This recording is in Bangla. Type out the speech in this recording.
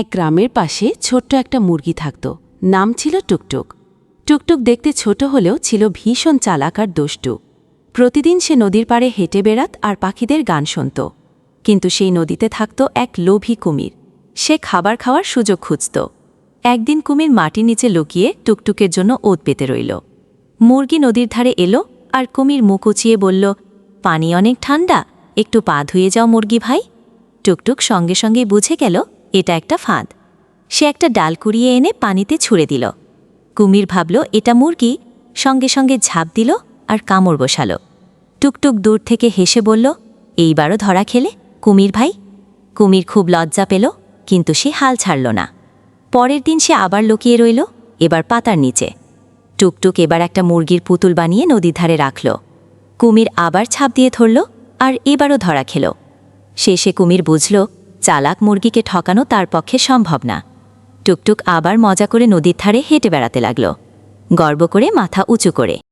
এক গ্রামের পাশে ছোট্ট একটা মুরগি থাকত। নাম ছিল টুকটুক। টুকটুক দেখতে ছোট হলেও ছিল ভীষণ চালাক আর দুষ্টু। প্রতিদিন সে নদীর পাড়ে হেঁটে বেড়াত আর পাখিদের গান শুনত। কিন্তু সেই নদীতে থাকত এক লোভী কুমির। সে খাবার খাওয়ার সুযোগ খুঁজত। একদিন কুমির মাটির নিচে লুকিয়ে টুকটুকের জন্য ওত পেতে রইল। মুরগি নদীর ধারে এলো আর কুমির মুখ উঁচিয়ে বলল, পানি অনেক ঠান্ডা একটু পা ধুয়ে যাও মুরগি ভাই। টুকটুক সঙ্গে সঙ্গে বুঝে গেল এটা একটা ফাঁদ। সে একটা ডাল কুড়িয়ে এনে পানিতে ছুঁড়ে দিল। কুমির ভাবল, এটা মুরগি? সঙ্গে সঙ্গে ঝাঁপ দিল আর কামড় বসালো। টুকটুক দূর থেকে হেসে বলল, এইবারও ধরা খেলে, কুমির ভাই? কুমির খুব লজ্জা পেল, কিন্তু সে হাল ছাড়ল না। পরের দিন সে আবার লুকিয়ে রইল, এবার পাতার নিচে। টুকটুক এবার একটা মুরগির পুতুল বানিয়ে নদীর ধারে রাখল। কুমির আবার ছাপ দিয়ে ধরল আর এবারও ধরা খেল। শেষে কুমির বুঝল চালাক মুরগিকে ঠকানো তার পক্ষে সম্ভব না। টুকটুক আবার মজা করে নদীর ধারে হেঁটে বেড়াতে লাগল। গর্ব করে মাথা উঁচু করে।